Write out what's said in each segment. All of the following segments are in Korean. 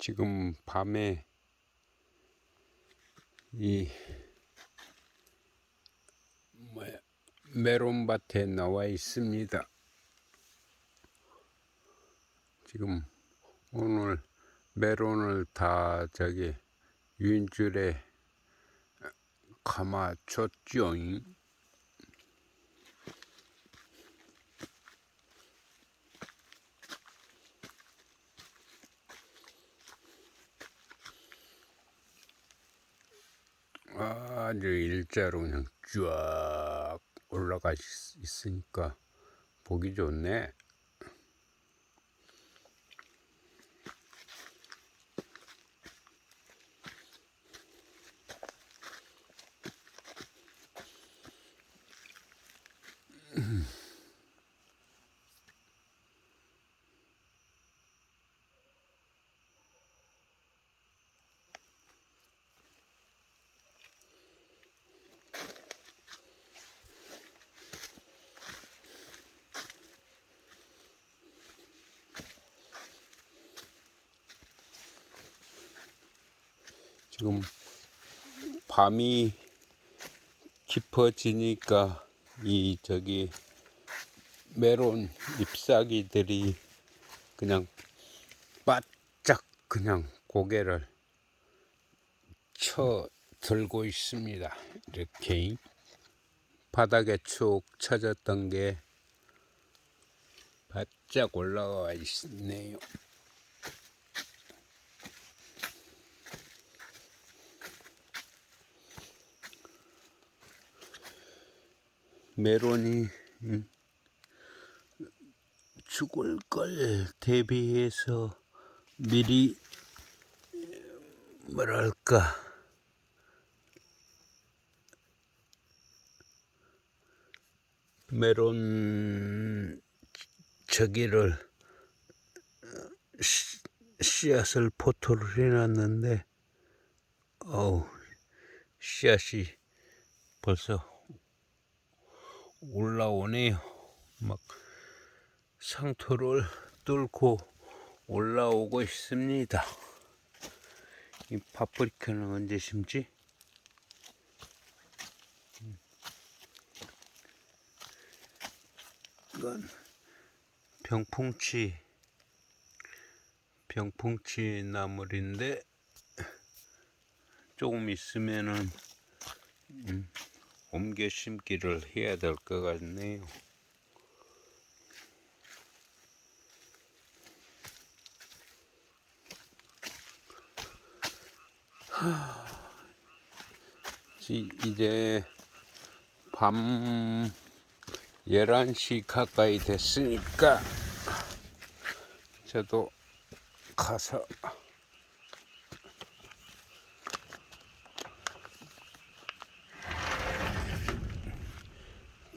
지금 밤에 이 뭐야 메론밭에 나와 있습니다. 지금 오늘 메론을 다 저기 윤줄에 감아줬죠. 아주 일자로 그냥 쫙 올라가 있- 있으니까 보기 좋네. 지금 밤이 깊어지니까 이 저기 메론 잎사귀들이 그냥 바짝 그냥 고개를 쳐 들고 있습니다. 이렇게 바닥에 축 쳐졌던 게 바짝 올라와 있네요. 메론이 음, 죽을 걸 대비해서 미리 뭐랄까 메론 저기를 씨- 씨앗을 포토를 해놨는데 어우 씨앗이 벌써 올라오네요. 막 상토를 뚫고 올라오고 있습니다. 이 파프리카는 언제 심지? 음. 이건 병풍치 병풍치 나물인데 조금 있으면은 음, 옮겨 심기를 해야 될 것 같네요. 이제 밤 11시 가까이 됐으니까 저도 가서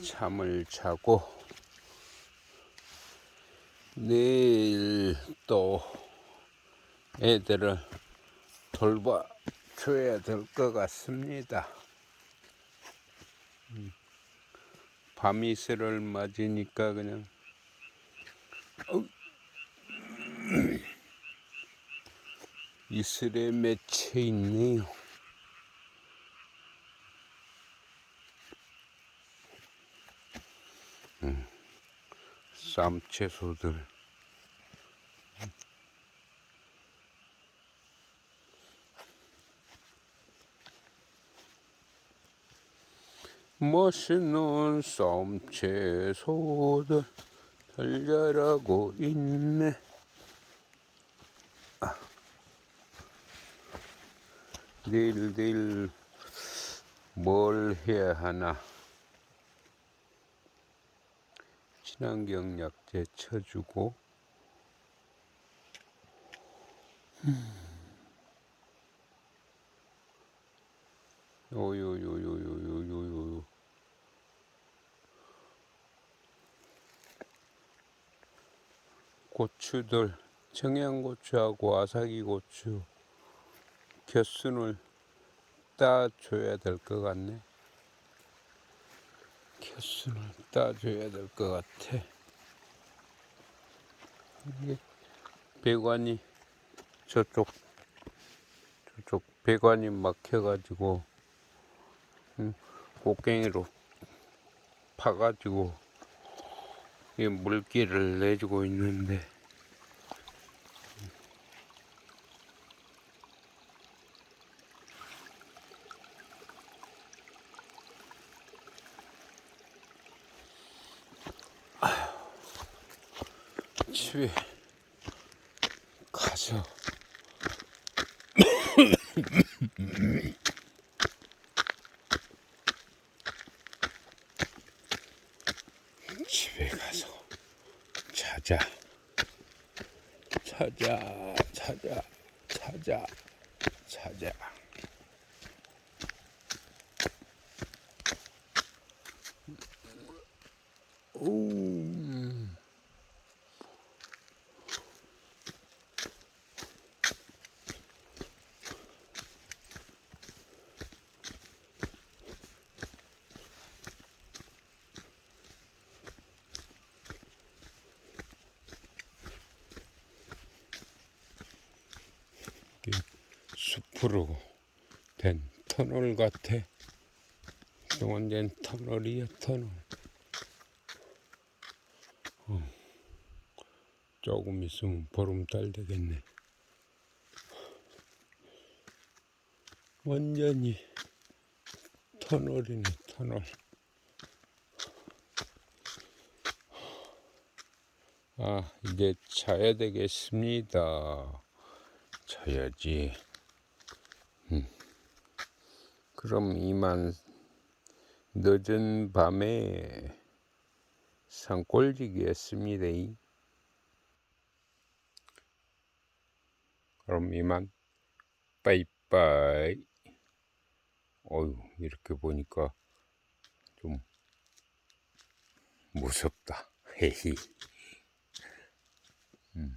잠을 자고 내일 또 애들을 돌봐 줘야 될 것 같습니다. 음, 밤이슬을 맞으니까 그냥 어, 이슬에 맺혀 있네요. 쌈채소들. 멋있는 쌈채소들 잘 자라고 있네. 아. 내일 내일 뭘 해야 하나 친환경 약재 쳐주고 요요요요요요요요 고추들 청양고추하고 아사기고추 겨순을 따줘야 될 것 같네. 겨순을 따줘야 될 것 같아. 이게 배관이 저쪽 저쪽 배관이 막혀가지고 음, 곡괭이로 파가지고 이 물기를 내주고 있는데 집에 가서 집에 가서 찾아 찾아 찾아 찾아 찾아 오 이게 숲으로 된 터널 같아. 동원된 터널이야 터널. 어, 조금 있으면 보름달 되겠네. 완전히 터널이네 터널. 아 이제 자야 되겠습니다. 자야지. 음. 그럼 이만 늦은 밤에 산골지기였습니다. 그럼 이만 빠이빠이. 어휴 이렇게 보니까 좀 무섭다. 헤히. 음.